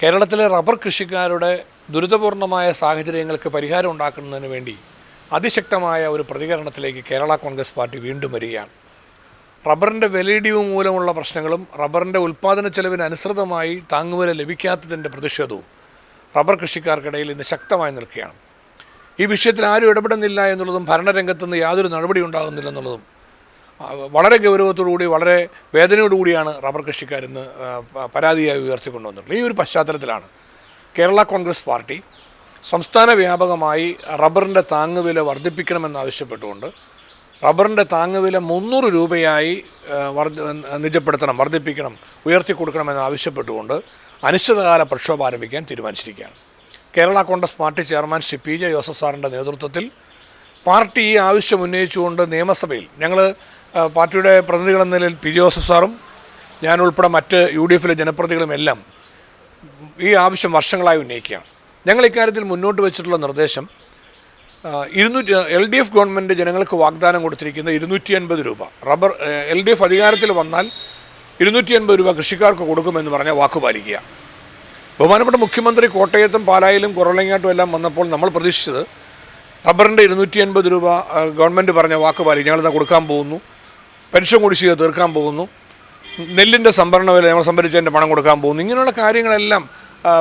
കേരളത്തിലെ റബ്ബർ കൃഷിക്കാരുടെ ദുരിതപൂർണമായ സാഹചര്യങ്ങൾക്ക് പരിഹാരം ഉണ്ടാക്കുന്നതിന് വേണ്ടി അതിശക്തമായ ഒരു പ്രതികരണത്തിലേക്ക് കേരള കോൺഗ്രസ് പാർട്ടി വീണ്ടും വരികയാണ്. റബ്ബറിന്റെ വിലയിടിവ് മൂലമുള്ള പ്രശ്നങ്ങളും റബ്ബറിന്റെ ഉൽപ്പാദന ചെലവിന് അനുസൃതമായി താങ്ങുവില ലഭിക്കാത്തതിന്റെ പ്രതിഷേധവും റബ്ബർ കൃഷിക്കാർക്കിടയിൽ ഇന്ന് ശക്തമായി നിൽക്കുകയാണ്. ഈ വിഷയത്തിൽ ആരും ഇടപെടുന്നില്ല എന്നുള്ളതും ഭരണരംഗത്തുനിന്ന് യാതൊരു നടപടി ഉണ്ടാകുന്നില്ലെന്നുള്ളതും വളരെ ഗൗരവത്തോടുകൂടി വളരെ വേദനയോടുകൂടിയാണ് റബ്ബർ പ- പരാതിയായി ഉയർത്തിക്കൊണ്ടുവന്നിട്ടുള്ളത് ഈ ഒരു പശ്ചാത്തലത്തിലാണ് കേരള കോൺഗ്രസ് പാർട്ടി സംസ്ഥാന വ്യാപകമായി റബ്ബറിന്റെ താങ്ങുവില വർദ്ധിപ്പിക്കണമെന്നാവശ്യപ്പെട്ടുകൊണ്ട് റബ്ബറിന്റെ താങ്ങുവില മുന്നൂറ് രൂപയായി വർദ്ധ നിജപ്പെടുത്തണം വർദ്ധിപ്പിക്കണം ഉയർത്തി കൊടുക്കണമെന്നാവശ്യപ്പെട്ടുകൊണ്ട് അനിശ്ചിതകാല പ്രക്ഷോഭം ആരംഭിക്കാൻ തീരുമാനിച്ചിരിക്കുകയാണ്. Kerala Congress party chairman Shri P J Joseph സാറിന്റെ നേതൃത്വത്തിൽ പാർട്ടി ഈ ആവശ്യം ഉന്നയിച്ചുകൊണ്ട് നിയമസഭയിൽ ഞങ്ങൾ പാർട്ടിയുടെ പ്രതിനിധികളെന്ന നിലയിൽ പി ജോസഫ് സാറും ഞാൻ ഉൾപ്പെടെ മറ്റ് യു ഡി എഫിലെ ജനപ്രതിനിധികളും എല്ലാം ഈ ആവശ്യം വർഷങ്ങളായി ഉന്നയിക്കുകയാണ്. ഞങ്ങൾ ഇക്കാര്യത്തിൽ മുന്നോട്ട് വെച്ചിട്ടുള്ള നിർദ്ദേശം ഇരുന്നൂറ്റി എൽ ഡി എഫ് ഗവൺമെന്റ് ജനങ്ങൾക്ക് വാഗ്ദാനം കൊടുത്തിരിക്കുന്ന ഇരുന്നൂറ്റി അൻപത് രൂപ. റബ്ബർ എൽ ഡി എഫ് അധികാരത്തിൽ വന്നാൽ ഇരുന്നൂറ്റി അൻപത് രൂപ കൃഷിക്കാർക്ക് കൊടുക്കുമെന്ന് പറഞ്ഞ വാക്ക് പാലിക്കുക. ബഹുമാനപ്പെട്ട മുഖ്യമന്ത്രി കോട്ടയത്തും പാലായിലും കുറവലങ്ങാട്ടും എല്ലാം വന്നപ്പോൾ നമ്മൾ പ്രതീക്ഷിച്ചത് റബ്ബറിന്റെ ഇരുന്നൂറ്റി അൻപത് രൂപ ഗവൺമെന്റ് പറഞ്ഞ വാക്ക് പാലിക്കും ഞങ്ങളിത് കൊടുക്കാൻ പോകുന്നു. പെൻഷൻ കുടിശ്ശിക തീർക്കാൻ പോകുന്നു. നെല്ലിന്റെ സംഭരണ വില ഞങ്ങൾ സംഭരിച്ചതിന്റെ പണം കൊടുക്കാൻ പോകുന്നു. ഇങ്ങനെയുള്ള കാര്യങ്ങളെല്ലാം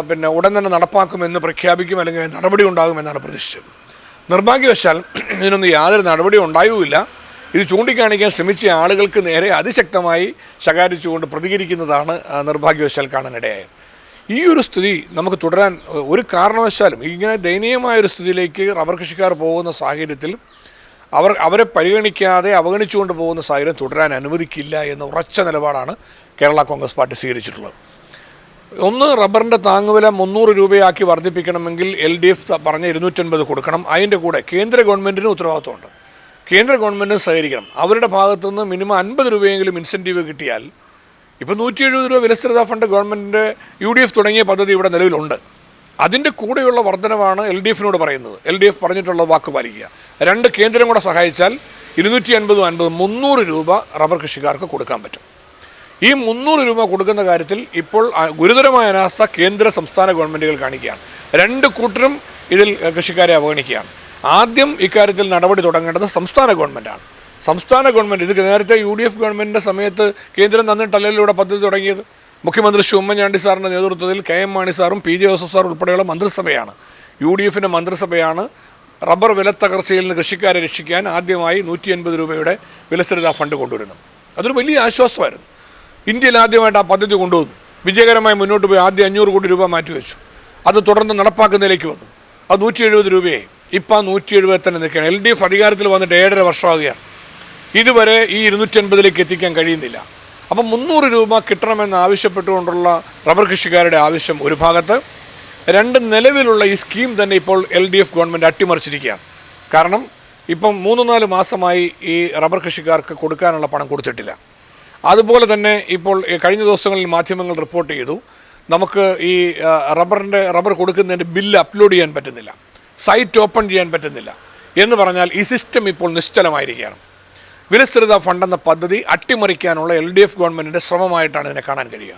പിന്നെ ഉടൻ തന്നെ നടപ്പാക്കുമെന്ന് പ്രഖ്യാപിക്കും അല്ലെങ്കിൽ നടപടി ഉണ്ടാകുമെന്നാണ് പ്രതീക്ഷിച്ചത്. നിർഭാഗ്യവശാൽ ഇതിനൊന്നും യാതൊരു നടപടിയും ഉണ്ടായുമില്ല ഇത് ചൂണ്ടിക്കാണിക്കാൻ ശ്രമിച്ച ആളുകൾക്ക് നേരെ അതിശക്തമായി ശകാരിച്ചുകൊണ്ട് പ്രതികരിക്കുന്നതാണ് നിർഭാഗ്യവശാൽ കാണാനിടയായത്. ഈ ഒരു സ്ഥിതി നമുക്ക് തുടരാൻ ഒരു കാരണവശാലും ഇങ്ങനെ ദയനീയമായ ഒരു സ്ഥിതിയിലേക്ക് റബ്ബർ കൃഷിക്കാർ പോകുന്ന സാഹചര്യത്തിൽ അവർ അവരെ പരിഗണിക്കാതെ അവഗണിച്ചുകൊണ്ട് പോകുന്ന സാഹചര്യം തുടരാൻ അനുവദിക്കില്ല എന്ന ഉറച്ച നിലപാടാണ് കേരള കോൺഗ്രസ് പാർട്ടി സ്വീകരിച്ചിട്ടുള്ളത്. ഒന്ന് റബ്ബറിന്റെ താങ്ങുവില മുന്നൂറ് രൂപയാക്കി വർദ്ധിപ്പിക്കണമെങ്കിൽ എൽ ഡി എഫ് പറഞ്ഞ ഇരുന്നൂറ്റൻപത് കൊടുക്കണം. അതിന്റെ കൂടെ കേന്ദ്ര ഗവൺമെന്റിന് ഉത്തരവാദിത്വമുണ്ട്. കേന്ദ്ര ഗവൺമെന്റിന് സഹകരിക്കണം. അവരുടെ ഭാഗത്തുനിന്ന് മിനിമം അൻപത് രൂപയെങ്കിലും ഇൻസെന്റീവ് കിട്ടിയാൽ ഇപ്പോൾ നൂറ്റി എഴുപത് രൂപ വിലസ്ഥിരതാ ഫണ്ട് ഗവൺമെന്റിന്റെ യു ഡി എഫ് തുടങ്ങിയ പദ്ധതി ഇവിടെ നിലവിലുണ്ട്. അതിന്റെ കൂടെയുള്ള വർധനവാണ് എൽ ഡി എഫിനോട് പറയുന്നത്. എൽ ഡി എഫ് പറഞ്ഞിട്ടുള്ള വാക്ക് പാലിക്കുക. രണ്ട് കേന്ദ്രം കൂടെ സഹായിച്ചാൽ ഇരുന്നൂറ്റി അൻപതും അൻപതും മുന്നൂറ് രൂപ റബ്ബർ കൃഷിക്കാർക്ക് കൊടുക്കാൻ പറ്റും. ഈ മുന്നൂറ് രൂപ കൊടുക്കുന്ന കാര്യത്തിൽ ഇപ്പോൾ ഗുരുതരമായ അനാസ്ഥ കേന്ദ്ര സംസ്ഥാന ഗവൺമെന്റുകൾ കാണിക്കുകയാണ്. രണ്ട് കൂട്ടരും ഇതിൽ കൃഷിക്കാരെ അവഗണിക്കുകയാണ്. ആദ്യം ഇക്കാര്യത്തിൽ നടപടി തുടങ്ങേണ്ടത് സംസ്ഥാന ഗവൺമെന്റാണ് സംസ്ഥാന ഗവൺമെന്റ് ഇത് നേരത്തെ യു ഡി എഫ് ഗവൺമെന്റിന്റെ സമയത്ത് കേന്ദ്രം തന്നിട്ടല്ലല്ലോ ഇവിടെ പദ്ധതി തുടങ്ങിയത്? മുഖ്യമന്ത്രി ശ്രീ ഉമ്മൻചാണ്ടി സാറിന്റെ നേതൃത്വത്തിൽ കെ എം മാണി സാറും പി ജെ ജോസഫ് സാറും ഉൾപ്പെടെയുള്ള മന്ത്രിസഭയാണ്. യു ഡി എഫിന്റെ മന്ത്രിസഭയാണ് റബ്ബർ വിലത്തകർച്ചയിൽ നിന്ന് കൃഷിക്കാരെ രക്ഷിക്കാൻ ആദ്യമായി നൂറ്റി അൻപത് രൂപയുടെ വിലസ്ഥിരതാ ഫണ്ട് കൊണ്ടുവരുന്നത്. അതൊരു വലിയ ആശ്വാസമായിരുന്നു. ഇന്ത്യയിൽ ആദ്യമായിട്ട് ആ പദ്ധതി കൊണ്ടുവന്നു. വിജയകരമായി മുന്നോട്ട് പോയി ആദ്യം അഞ്ഞൂറ് കോടി രൂപ മാറ്റിവെച്ചു. അത് തുടർന്ന് നടപ്പാക്കുന്നതിലേക്ക് വന്നു. അത് നൂറ്റി എഴുപത് രൂപയെ ഇപ്പം നൂറ്റി എഴുപത് തന്നെ നിൽക്കുകയാണ്. എൽ ഡി എഫ് അധികാരത്തിൽ വന്നിട്ട് ഏഴര വർഷമാകുകയാണ്. ഇതുവരെ ഈ ഇരുന്നൂറ്റി അൻപതിലേക്ക് എത്തിക്കാൻ കഴിയുന്നില്ല. അപ്പം മുന്നൂറ് രൂപ കിട്ടണമെന്ന് ആവശ്യപ്പെട്ടുകൊണ്ടുള്ള റബ്ബർ കൃഷിക്കാരുടെ ആവശ്യം ഒരു ഭാഗത്ത്. രണ്ട് നിലവിലുള്ള ഈ സ്കീം തന്നെ ഇപ്പോൾ എൽ ഡി എഫ് ഗവൺമെന്റ് അട്ടിമറിച്ചിരിക്കുകയാണ്. കാരണം ഇപ്പം മൂന്ന് നാല് മാസമായി ഈ റബ്ബർ കൃഷിക്കാർക്ക് കൊടുക്കാനുള്ള പണം കൊടുത്തിട്ടില്ല. അതുപോലെ തന്നെ ഇപ്പോൾ കഴിഞ്ഞ ദിവസങ്ങളിൽ മാധ്യമങ്ങൾ റിപ്പോർട്ട് ചെയ്തു. നമുക്ക് ഈ റബ്ബറിന്റെ റബ്ബർ കൊടുക്കുന്നതിന്റെ ബില്ല് അപ്ലോഡ് ചെയ്യാൻ പറ്റുന്നില്ല. സൈറ്റ് ഓപ്പൺ ചെയ്യാൻ പറ്റുന്നില്ല. എന്ന് പറഞ്ഞാൽ ഈ സിസ്റ്റം ഇപ്പോൾ നിശ്ചലമായിരിക്കുകയാണ്. വിലസ്ഥിരത ഫണ്ട് എന്ന പദ്ധതി അട്ടിമറിക്കാനുള്ള എൽ ഡി എഫ് ഗവൺമെന്റിന്റെ ശ്രമമായിട്ടാണ് ഇതിനെ കാണാൻ കഴിയുക.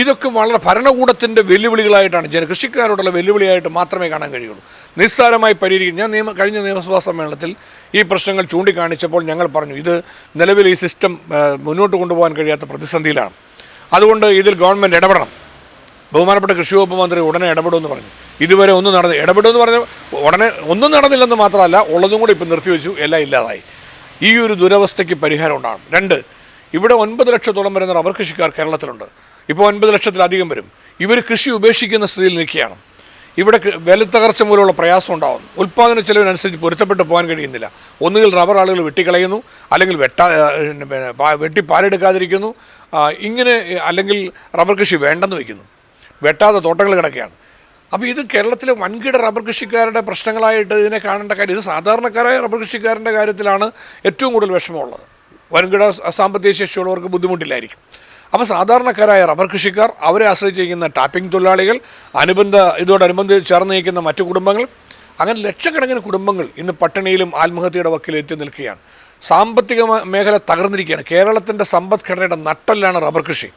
ഇതൊക്കെ വളരെ ഭരണകൂടത്തിന്റെ വെല്ലുവിളികളായിട്ടാണ് ജന കൃഷിക്കാരോടുള്ള വെല്ലുവിളിയായിട്ട് മാത്രമേ കാണാൻ കഴിയുള്ളൂ. നിസ്സാരമായി പരിഹരിക്കും. ഞാൻ നിയമ കഴിഞ്ഞ നിയമസഭാ സമ്മേളനത്തിൽ ഈ പ്രശ്നങ്ങൾ ചൂണ്ടിക്കാണിച്ചപ്പോൾ ഞങ്ങൾ പറഞ്ഞു ഇത് നിലവിൽ ഈ സിസ്റ്റം മുന്നോട്ട് കൊണ്ടുപോകാൻ കഴിയാത്ത പ്രതിസന്ധിയിലാണ്. അതുകൊണ്ട് ഇതിൽ ഗവൺമെന്റ് ഇടപെടണം. ബഹുമാനപ്പെട്ട കൃഷി വകുപ്പ് മന്ത്രി ഉടനെ ഇടപെടുമെന്ന് പറഞ്ഞു. ഇതുവരെ ഒന്നും നടന്നു ഇടപെടുമെന്ന് പറഞ്ഞ ഉടനെ ഒന്നും നടന്നില്ലെന്ന് മാത്രമല്ല ഉള്ളതും കൂടി ഇപ്പം നിർത്തിവെച്ചു. എല്ലാം ഇല്ലാതായി. ഈ ഒരു ദുരവസ്ഥയ്ക്ക് പരിഹാരം ഉണ്ടാകും രണ്ട് ഇവിടെ ഒൻപത് ലക്ഷത്തോളം വരുന്ന റബ്ബർ കൃഷിക്കാർ കേരളത്തിലുണ്ട്. ഇപ്പോൾ ഒൻപത് ലക്ഷത്തിലധികം വരും. ഇവർ കൃഷി ഉപേക്ഷിക്കുന്ന സ്ഥിതിയിൽ നിൽക്കുകയാണ്. ഇവിടെ വിലത്തകർച്ച മൂലമുള്ള പ്രയാസം ഉണ്ടാകുന്നു. ഉൽപ്പാദന ചെലവിനനുസരിച്ച് പൊരുത്തപ്പെട്ട് പോകാൻ കഴിയുന്നില്ല. ഒന്നുകിൽ റബ്ബർ ആളുകൾ വെട്ടിക്കളയുന്നു അല്ലെങ്കിൽ വെട്ടാ വെട്ടി പാലെടുക്കാതിരിക്കുന്നു. ഇങ്ങനെ അല്ലെങ്കിൽ റബ്ബർ കൃഷി വേണ്ടെന്ന് വയ്ക്കുന്നു. വെട്ടാതെ തോട്ടങ്ങൾ കിടക്കുകയാണ്. അപ്പോൾ ഇത് കേരളത്തിലെ വൻകിട റബ്ബർ കൃഷിക്കാരുടെ പ്രശ്നങ്ങളായിട്ട് ഇതിനെ കാണേണ്ട കാര്യം ഇത് സാധാരണക്കാരായ റബ്ബർ കൃഷിക്കാരന്റെ കാര്യത്തിലാണ് ഏറ്റവും കൂടുതൽ വിഷമമുള്ളത്. വൻകിട സാമ്പത്തിക ശേഷിയുള്ളവർക്ക് ബുദ്ധിമുട്ടില്ലായിരിക്കും. അപ്പോൾ സാധാരണക്കാരായ റബ്ബർ കൃഷിക്കാർ അവരെ ആശ്രയിച്ചിരിക്കുന്ന ടാപ്പിംഗ് തൊഴിലാളികൾ അനുബന്ധ ഇതോടനുബന്ധിച്ച് ചേർന്ന് നിൽക്കുന്ന മറ്റു കുടുംബങ്ങൾ അങ്ങനെ ലക്ഷക്കണക്കിന് കുടുംബങ്ങൾ ഇന്ന് പട്ടിണിയിലും ആത്മഹത്യയുടെ വക്കിൽ എത്തി നിൽക്കുകയാണ്. സാമ്പത്തിക മേഖല തകർന്നിരിക്കുകയാണ്. കേരളത്തിന്റെ സമ്പദ്ഘടനയുടെ നട്ടലാണ് റബ്ബർ കൃഷി.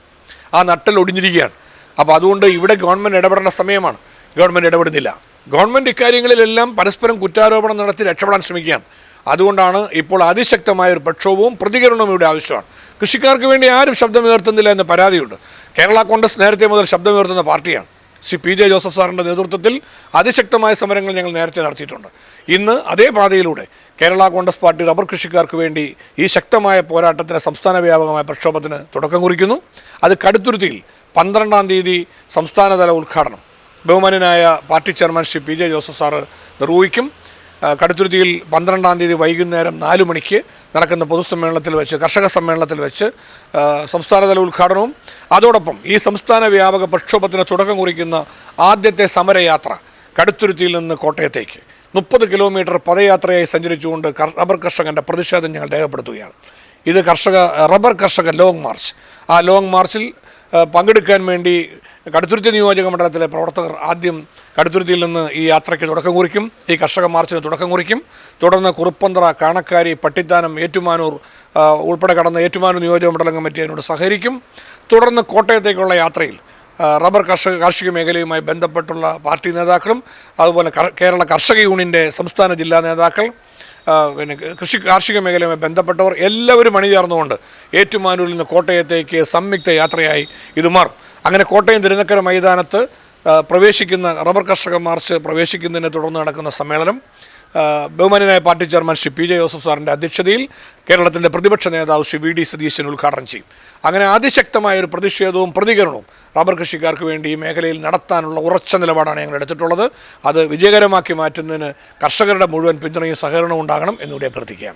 ആ നട്ടൽ ഒടിഞ്ഞിരിക്കുകയാണ്. അപ്പോൾ അതുകൊണ്ട് ഇവിടെ ഗവൺമെന്റ് ഇടപെടേണ്ട സമയമാണ്. ഗവൺമെന്റ് ഇടപെടുന്നില്ല. ഗവൺമെന്റ് ഇക്കാര്യങ്ങളിലെല്ലാം പരസ്പരം കുറ്റാരോപണം നടത്തി രക്ഷപ്പെടാൻ ശ്രമിക്കുകയാണ്. അതുകൊണ്ടാണ് ഇപ്പോൾ അതിശക്തമായ ഒരു പ്രക്ഷോഭവും പ്രതികരണവും ഇവിടെ ആവശ്യമാണ്. കൃഷിക്കാർക്ക് വേണ്ടി ആരും ശബ്ദമുയർത്തുന്നില്ല എന്ന പരാതിയുണ്ട്. കേരള കോൺഗ്രസ് നേരത്തെ മുതൽ ശബ്ദമുയർത്തുന്ന പാർട്ടിയാണ്. ശ്രീ പി ജെ ജോസഫ് സാറിന്റെ നേതൃത്വത്തിൽ അതിശക്തമായ സമരങ്ങൾ ഞങ്ങൾ നേരത്തെ നടത്തിയിട്ടുണ്ട്. ഇന്ന് അതേ പാതയിലൂടെ കേരള കോൺഗ്രസ് പാർട്ടി റബ്ബർ കൃഷിക്കാർക്ക് വേണ്ടി ഈ ശക്തമായ പോരാട്ടത്തിന് സംസ്ഥാന വ്യാപകമായ പ്രക്ഷോഭത്തിന് തുടക്കം കുറിക്കുന്നു. അത് കടുത്തുരുത്തിയിൽ പന്ത്രണ്ടാം തീയതി സംസ്ഥാനതല ഉദ്ഘാടനം. ബഹുമാനനായ party chairmanship P J Joseph sir നിർവഹിക്കും. കടുത്തുരുത്തിയിൽ പന്ത്രണ്ടാം തീയതി വൈകുന്നേരം നാല് മണിക്ക് നടക്കുന്ന പൊതുസമ്മേളനത്തിൽ വെച്ച് കർഷക സമ്മേളനത്തിൽ വെച്ച് സംസ്ഥാനതല ഉദ്ഘാടനവും. അതോടൊപ്പം ഈ സംസ്ഥാന വ്യാപക പ്രക്ഷോഭത്തിന് തുടക്കം കുറിക്കുന്ന ആദ്യത്തെ സമരയാത്ര കടുത്തുരുത്തിയിൽ നിന്ന് കോട്ടയത്തേക്ക്. മുപ്പത് കിലോമീറ്റർ പദയാത്രയായി സഞ്ചരിച്ചുകൊണ്ട് റബ്ബർ കർഷകന്റെ പ്രതിഷേധം ഞങ്ങൾ രേഖപ്പെടുത്തുകയാണ്. ഇത് കർഷക റബ്ബർ കർഷക ലോങ് മാർച്ച്. ആ ലോങ് മാർച്ചിൽ പങ്കെടുക്കാൻ വേണ്ടി കടുത്തുരുത്തി നിയോജക മണ്ഡലത്തിലെ പ്രവർത്തകർ ആദ്യം കടുത്തുരുത്തിയിൽ നിന്ന് ഈ യാത്രയ്ക്ക് തുടക്കം കുറിക്കും. ഈ കർഷക മാർച്ചിന് തുടക്കം കുറിക്കും. തുടർന്ന് കുറുപ്പന്തറ കാണക്കാരി പട്ടിത്താനം ഏറ്റുമാനൂർ ഉൾപ്പെടെ കടന്ന ഏറ്റുമാനൂർ നിയോജക മണ്ഡലം കമ്മിറ്റി അതിനോട് സഹകരിക്കും. തുടർന്ന് കോട്ടയത്തേക്കുള്ള യാത്രയിൽ റബ്ബർ കർഷക കാർഷിക മേഖലയുമായി ബന്ധപ്പെട്ടുള്ള പാർട്ടി നേതാക്കളും അതുപോലെ കേരള കർഷക യൂണിയന്റെ സംസ്ഥാന ജില്ലാ നേതാക്കൾ പിന്നെ കൃഷി കാർഷിക മേഖലയുമായി ബന്ധപ്പെട്ടവർ എല്ലാവരും അണിചേർന്നുകൊണ്ട് ഏറ്റുമാനൂരിൽ നിന്ന് കോട്ടയത്തേക്ക് സംയുക്ത യാത്രയായി ഇത് മാറും. അങ്ങനെ കോട്ടയം തിരുനക്കര മൈതാനത്ത് പ്രവേശിക്കുന്ന റബ്ബർ കർഷക മാർച്ച് പ്രവേശിക്കുന്നതിനെ തുടർന്ന് നടക്കുന്ന സമ്മേളനം ആ, ബഹുമാന്യനായ party chairman Shri P J Joseph സാറിന്റെ അധ്യക്ഷതയിൽ കേരളത്തിന്റെ പ്രതിപക്ഷ നേതാവ് ശ്രീ വി ഡി സതീശൻ ഉദ്ഘാടനം ചെയ്യും. അങ്ങനെ അതിശക്തമായ ഒരു പ്രതിഷേധവും പ്രതികരണവും റബ്ബർ കൃഷിക്കാർക്ക് വേണ്ടി ഈ മേഖലയിൽ നടത്താനുള്ള ഉറച്ച നിലപാടാണ് ഞങ്ങൾ എടുത്തിട്ടുള്ളത്. അത് വിജയകരമാക്കി മാറ്റുന്നതിന് കർഷകരുടെ മുഴുവൻ പിന്തുണയും സഹകരണവും ഉണ്ടാകണം എന്നിവിടെ അഭ്യർത്ഥിക്കാം